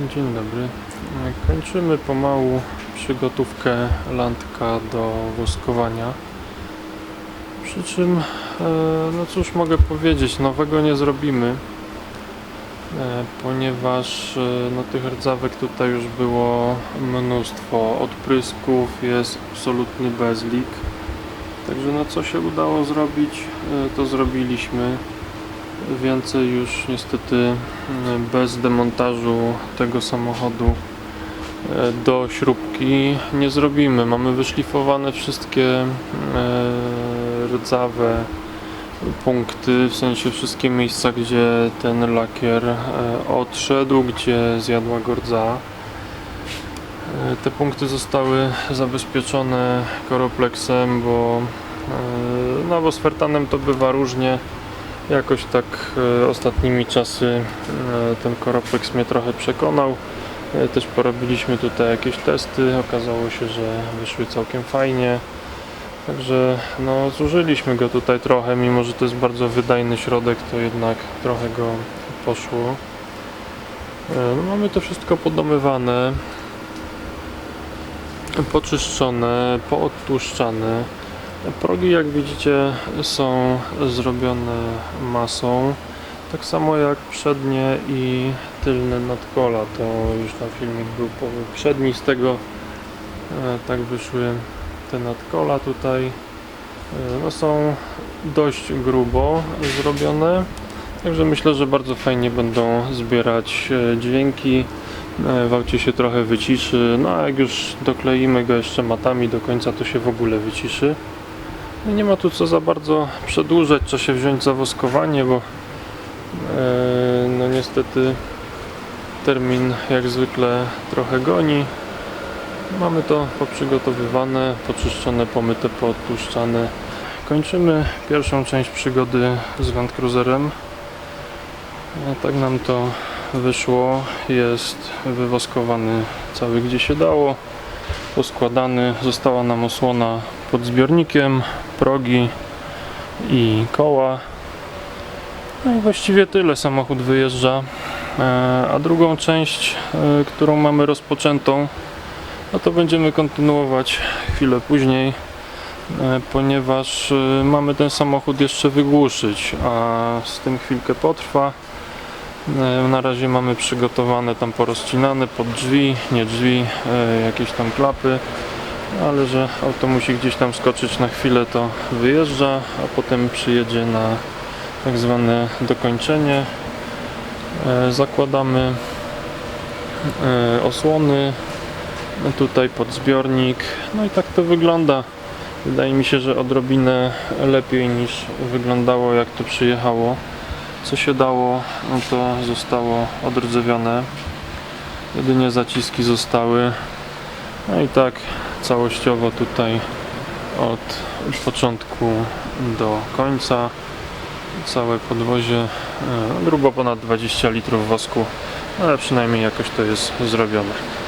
Dzień dobry. Kończymy pomału przygotówkę landka do woskowania. Przy czym, e, no cóż mogę powiedzieć, nowego nie zrobimy, e, ponieważ e, no, tych rdzawek tutaj już było mnóstwo. Odprysków jest absolutny bezlik. Także no co się udało zrobić, to zrobiliśmy. Więcej już niestety mm, bez demontażu tego samochodu e, do śrubki nie zrobimy. Mamy wyszlifowane wszystkie e, rdzawe punkty, w sensie wszystkie miejsca, gdzie ten lakier e, odszedł, gdzie zjadła go rdza. Te punkty zostały zabezpieczone koroplexem, bo no bo z fertanem to bywa różnie. Jakoś tak e, ostatnimi czasy e, ten Koropex mnie trochę przekonał. E, też porobiliśmy tutaj jakieś testy. Okazało się, że wyszły całkiem fajnie. Także no, zużyliśmy go tutaj trochę, mimo że to jest bardzo wydajny środek, to jednak trochę go poszło. No, mamy to wszystko podomywane, poczyszczone, poodtłuszczane. Progi, jak widzicie, są zrobione masą. Tak samo jak przednie i tylne nadkola. To już na filmik był przedni z tego. E, Tak wyszły te nadkola tutaj. E, No są dość grubo zrobione. Także myślę, że bardzo fajnie będą zbierać e, dźwięki. W aucie się trochę wyciszy. No a jak już dokleimy go jeszcze matami do końca, to się w ogóle wyciszy. No nie ma tu co za bardzo przedłużać, trzeba się wziąć za woskowanie, bo e, no niestety termin jak zwykle trochę goni. Mamy to poprzygotowywane, poczyszczone, pomyte, poodtłuszczane. Kończymy pierwszą część przygody z Land Cruiserem. E, Tak nam to wyszło. Jest wywoskowany cały gdzie się dało poskładany. Została nam osłona pod zbiornikiem, progi i koła. No i właściwie tyle samochód wyjeżdża. E, A drugą część, e, którą mamy rozpoczętą, no to będziemy kontynuować chwilę później, e, ponieważ mamy ten samochód jeszcze wygłuszyć, a z tym chwilkę potrwa. E, Na razie mamy przygotowane tam porozcinane pod drzwi, nie drzwi, e, jakieś tam klapy, ale że auto musi gdzieś tam skoczyć na chwilę, to wyjeżdża, a potem przyjedzie na tak zwane dokończenie. E, Zakładamy e, osłony tutaj pod zbiornik, no i tak to wygląda. Wydaje mi się, że odrobinę lepiej niż wyglądało jak to przyjechało co się dało, no to zostało odrdzewione. Jedynie zaciski zostały. No i tak całościowo tutaj od początku do końca całe podwozie e, grubo ponad 20 litrów wosku, ale przynajmniej jakoś to jest zrobione.